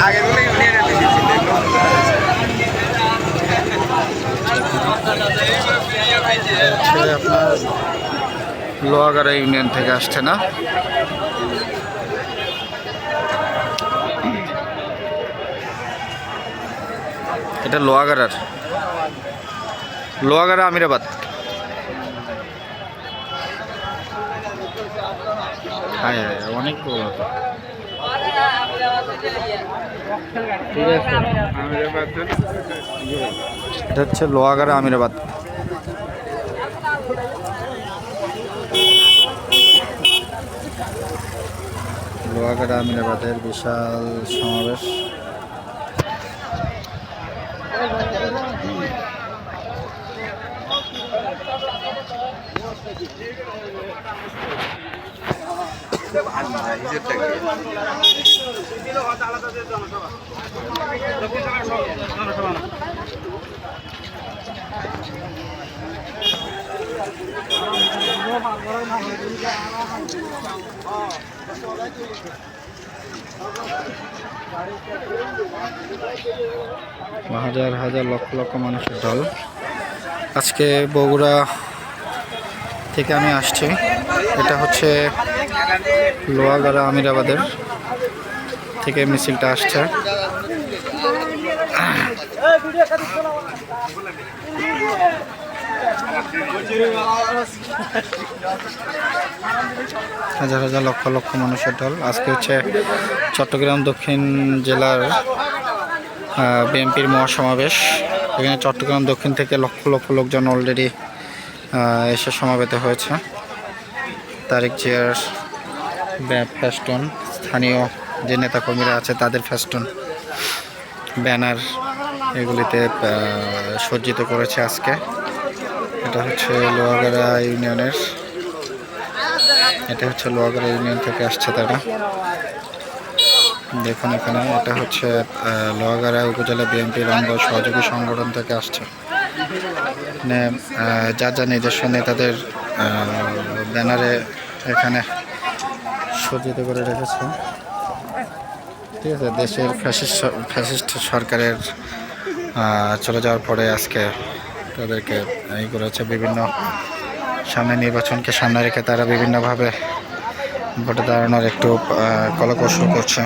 লোহাগাড়া আসাদুল্লাহ আসাদুল্লাহ ছেলে। আপনার লোহাগাড়া ইউনিয়ন থেকে আসছে না? এটা লোহাগাড়ার। লোহাগাড়া আমিরাবাদ। হ্যাঁ অনেক এটা হচ্ছে লোহাগাড়া আমিরাবাদ। লোহাগাড়া আমিরাবাদের বিশাল সমাবেশ। হাজার হাজার লক্ষ লক্ষ মানুষের দল আজকে বগুড়া থেকে আমি আসছি। এটা হচ্ছে লোহাগাড়া আমিরাবাদের থেকে মিছিলটা আসছে। হাজার হাজার লক্ষ লক্ষ মানুষের ঢল। আজকে হচ্ছে চট্টগ্রাম দক্ষিণ জেলার বিএনপির মহাসমাবেশ। এখানে চট্টগ্রাম দক্ষিণ থেকে লক্ষ লক্ষ লোকজন অলরেডি এসে সমাবেত হয়েছে। তারিক জিয়ার ব্যাপ ফেস্টুন স্থানীয় যে নেতাকর্মীরা আছে তাদের ফেস্টুন ব্যানার এগুলিতে সজ্জিত করেছে আজকে। এটা হচ্ছে লোহাগাড়া ইউনিয়নের, এটা হচ্ছে লোহাগাড়া ইউনিয়ন থেকে আসছে তারা। দেখুন এখানে, এটা হচ্ছে লোহাগাড়া উপজেলা বিএনপির অঙ্গ সহযোগী সংগঠন থেকে আসছে। যা যা নিজস্ব নেতাদের ব্যানারে এখানে সজ্জিত করে রেখেছে। ঠিক আছে, দেশের ফ্যাসিস্ট ফ্যাসিস্ট সরকারের চলে যাওয়ার পরে আজকে তাদেরকে এই করেছে বিভিন্ন, সামনে নির্বাচনকে সামনে রেখে তারা বিভিন্নভাবে ভোটে দাঁড়ানোর একটু কলাকৌশল করছে।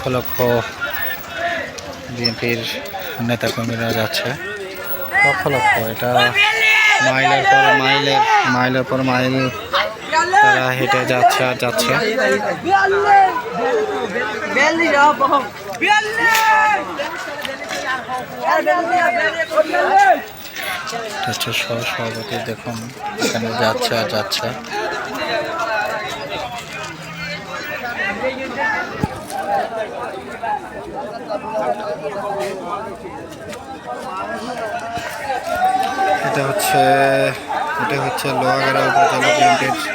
লক্ষ লক্ষ বিএনপির নেতাকর্মীরা যাচ্ছে। লক্ষ লক্ষ এটা মাইলের পর মাইলের মাইলের পর মাইল তারা হেঁটে যাচ্ছে আর যাচ্ছে। সহ সভাপতি দেখুন এখানে যাচ্ছে আর যাচ্ছে। এটা হচ্ছে এটা হচ্ছে লোহাগাড়া উপজেলা থেকে আসছে।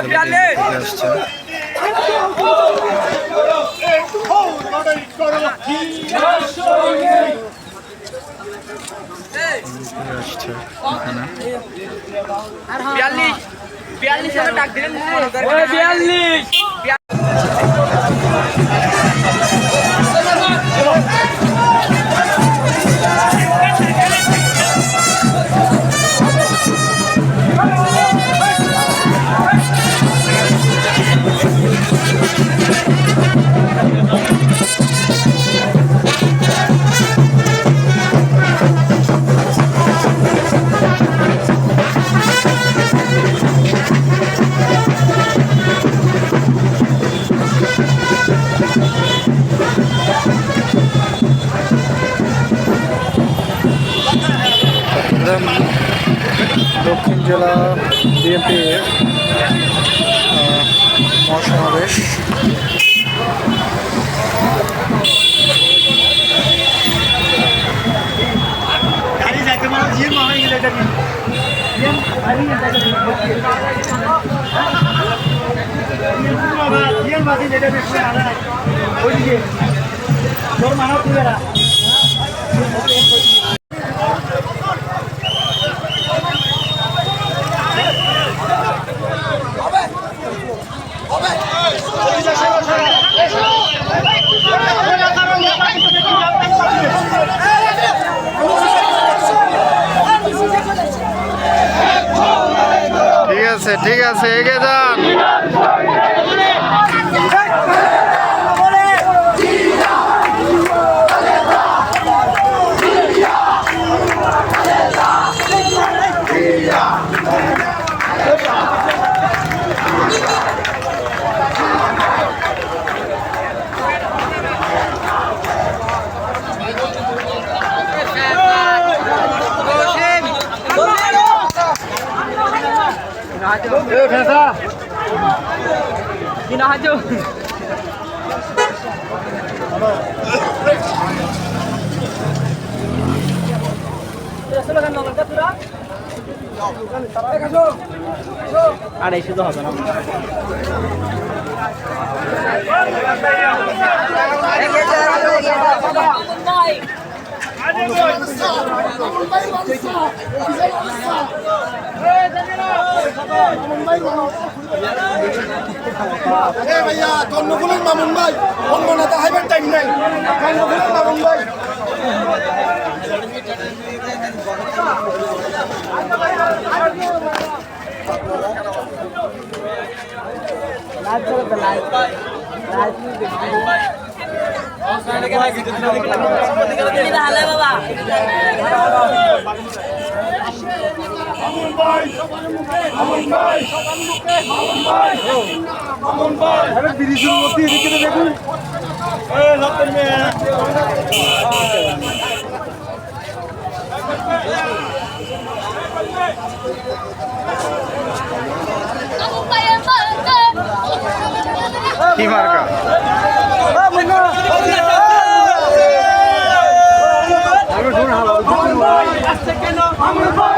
বিএনপি আসছে এখানে বিয়াল্লিশ বিয়াল্লিশ। বেশি আনা ওইদিকে। তোর মানব তুলে ঠিক আছে ঠিক আছে এগিয়ে যান Ginahajo. আড়াইশো তো হবে না এ ভাইয়া কর্ণফুলের মামুন ভাই। নেতা হাইবার টাইম নাই। কর্ণফুলের মামুন ভাই। হালে বাবা ব্রিজের মধ্যে এদিকে দেখুন। কি মার্কা? বেশি টাইম বেশি দেওয়া করুন না ভালো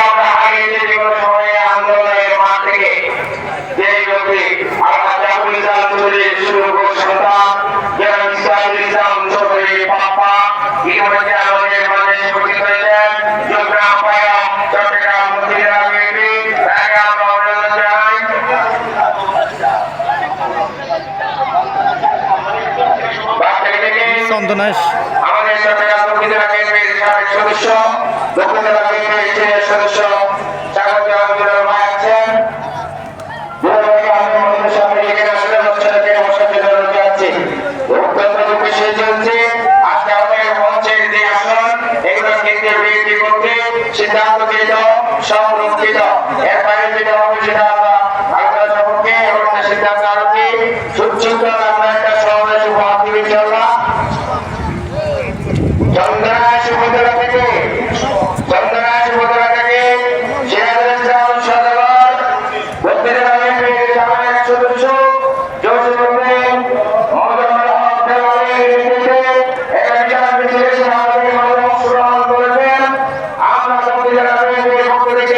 বিএনপি সিদ্ধান্ত দিয়ে দাও এর বাইরে যেটা হবে সেটা আমরা আলোচনা সম্পর্কে এবং সিদ্ধান্ত আলোকে সুচিন্তা আমরা একটা সমাবেশ উপহার দিবে ইনশাআল্লাহ চন্দ্রাশ উপজেলা থেকে চন্দ্রাশ উপজেলা থেকে সিরাজুল ইসলাম সদাগর বত্রিশটা বিএনপির সাবেক সদস্য জসিম উদ্দিন মোহাম্মদ হক দেওয়ানের নেতৃত্বে একটা বিশাল মিছিল এসে আমাদের মাঝে অংশগ্রহণ করেছেন আমরা বত্রিশ জেলা বিএনপির পক্ষ থেকে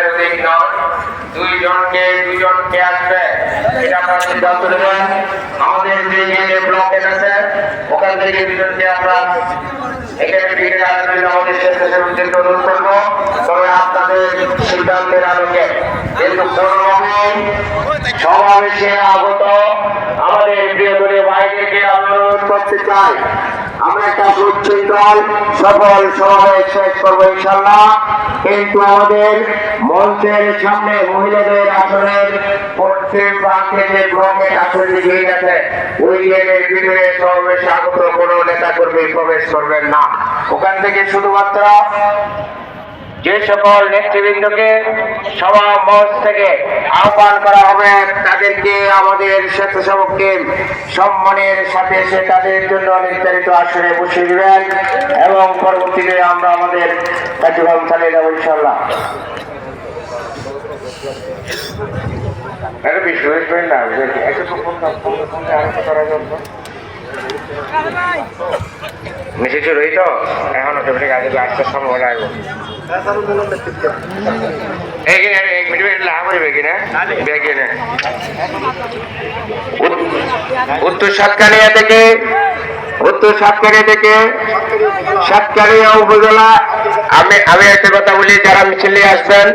দুইজনকে দুজনকে আসবে আমাদের যে ব্লকেট আছে, ওখান থেকে দুজনকে আমরা সমাবেশে আগত আমাদের প্রিয় অনুরোধ করতে চাই। আমরা একটা করব ইনশাল্লাহ কিন্তু আমাদের মঞ্চের সামনে মহিলাদের আসনের পশ্চিম লিখিয়ে গেছে। গেটের ভিতরে সমাবেশে আগত কোনো নেতা কর্মী প্রবেশ করবেন না। ওখান থেকে শুধুমাত্র যে সকল নেতৃবৃন্দকে সভা মঞ্চ থেকে আহ্বান করা হবে তাদেরকে আমাদের স্বেচ্ছাসেবককে সম্মানের সাথে সে তাদের জন্য নির্ধারিত আসনে বসিয়ে দেবেন এবং পরবর্তীতে আমরা আমাদের কার্যক্রম চালিয়ে যাব ইনশাল্লাহ মিশে রই তো। এখন অটোমেটিক আগে আসতে সম্ভব লাগবে উত্তর সাতকানিয়া থেকে উত্তর সাতকানিয়া থেকে সাতকানিয়া উপজেলা, আমি আমি একটা কথা বলি, যারা মিছিল নিয়ে আসবেন,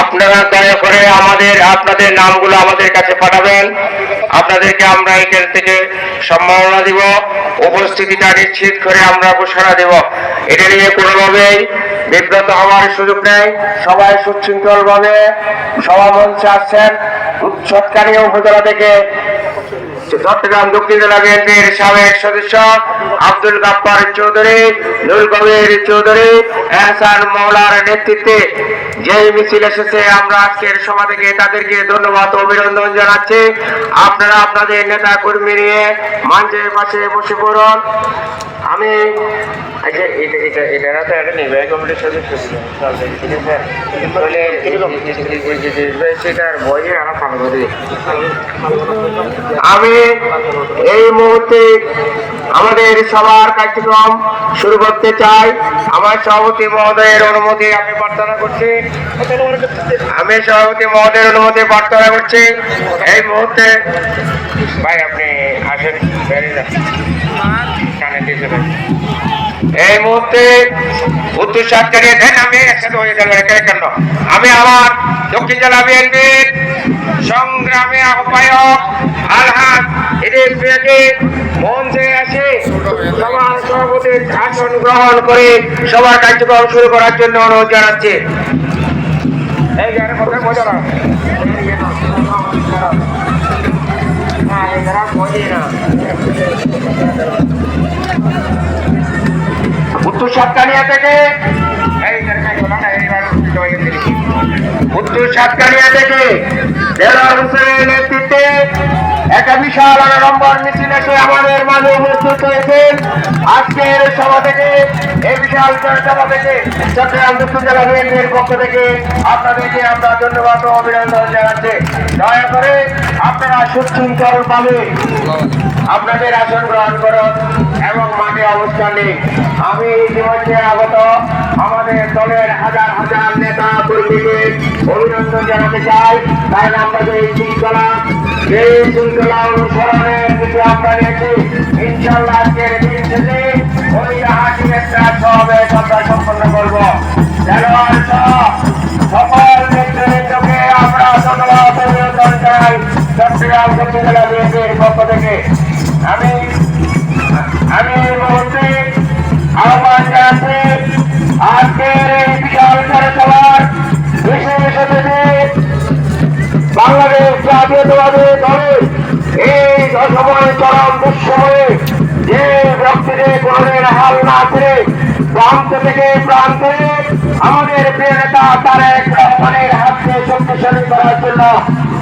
আপনারা দয়া করে আমাদের, আপনাদের নামগুলো আমাদের কাছে পাঠাবেন। আপনাদেরকে আমরা এখান থেকে সম্মাননা দিব, উপস্থিতিটা নিশ্চিত করে আমরা ঘোষণা দেব। এটা নিয়ে কোনোভাবেই বিব্রত হওয়ার সুযোগ নেই। সবাই সুশৃঙ্খল ভাবে সভা মঞ্চে আসছেন। সৎকারী উপজেলা থেকে চট্টগ্রাম দক্ষিণ জেলা বিএনপির সাবেক সদস্য আব্দুল গাপ্পার চৌধুরী নুল কবির চৌধুরী এহসান মৌলার নেতৃত্বে যে মিছিল এসেছে আমরা আজকের সভা থেকে তাদেরকে ধন্যবাদ অভিনন্দন জানাচ্ছি আপনারা আপনাদের নেতা কর্মী নিয়ে মঞ্চের পাশে বসে পড়ুন আমি আচ্ছা আমি এই মুহূর্তে আমাদের সবার কার্যক্রম শুরু করতে চাই। আমার সভাপতি মহোদয়ের অনুমতি আমি প্রার্থনা করছি। আমি সভাপতি মহোদয়ের অনুমতি প্রার্থনা করছি। এই মুহূর্তে ভাই, আপনি আসেন। কানে। এই মুহূর্তে উত্তর সরকারের দেন আমি, একসাথে হয়ে কেন? আমি আমার দক্ষিণ জেলা বিএনপির সংগ্রামে আহ্বায়ক আসন গ্রহণ করে সবার কার্যক্রম শুরু করার জন্য অনুরোধ জানাচ্ছি। না উত্তর সাতকানিয়া থেকে। উত্তর সাতকানিয়া থেকে দেলার হোসেনের নেতৃত্বে একটা বিশাল আড়ম্বর মিছিল আমাদের মাঝে উপস্থিত হয়েছেন। আজকের সভা থেকে, এই বিশাল সভা থেকে, চট্টগ্রাম দক্ষিণ জেলা বিএনপির পক্ষ থেকে আপনাদেরকে আমরা ধন্যবাদ ও অভিনন্দন জানাচ্ছি। দয়া করে আপনারা সুশৃঙ্খল পাবে আপনাদের আসন গ্রহণ করুন এবং মাঠে অবস্থান নিন। আমি ইতিমধ্যে আগত আমাদের দলের হাজার হাজার নেতা কর্মীকে অভিনন্দন জানাতে চাই। কারণ আমাদের এই শৃঙ্খলা এই শৃঙ্খলা অনুসরণের কিছু আমরা নিয়েছি ইনশাল্লাহ আজকের দিন থেকে ওই হাসির একটা সমাবেশ আমরা সম্পন্ন করব। জানুয়ার সকল নেতৃবৃন্দকে আমরা ধন্যবাদ অভিনন্দন জানাই। চট্টগ্রাম উপজেলা বিএনপির পক্ষ থেকে। আমি আমি এই মুহূর্তে আহ্বান জানাচ্ছি আজকের এই বিশাল সভার বিশেষ অতিথি বাংলাদেশ জাতীয়তাবাদী দলের এই দশময় চরম দুঃসময়ে যে ব্যক্তিদের কোনদিন হাল না করে প্রান্ত থেকে প্রান্তে আমাদের প্রিয় নেতা তারেক রহমানের হাতকে শক্তিশালী করার জন্য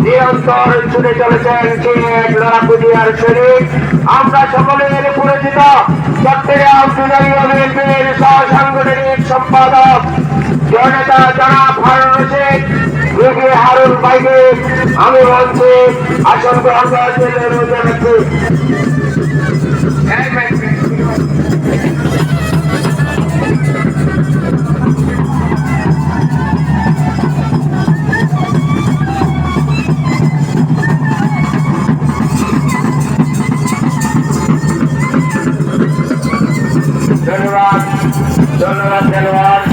নিরন্তর ছুটে চলেছেন সিলেট লড়াকুদিয়ার শরীর। আমরা সকলের পরিচিত। চট্টগ্রাম বিজয়ী বিএনপির সহ সাংগঠনিক সম্পাদক, জনতা জনাব হারুন রশিদ। রুগী হারুন ভাইকে আমি বলছি, আসন গ্রহণ করার জন্য ধন্যবাদ ধন্যবাদ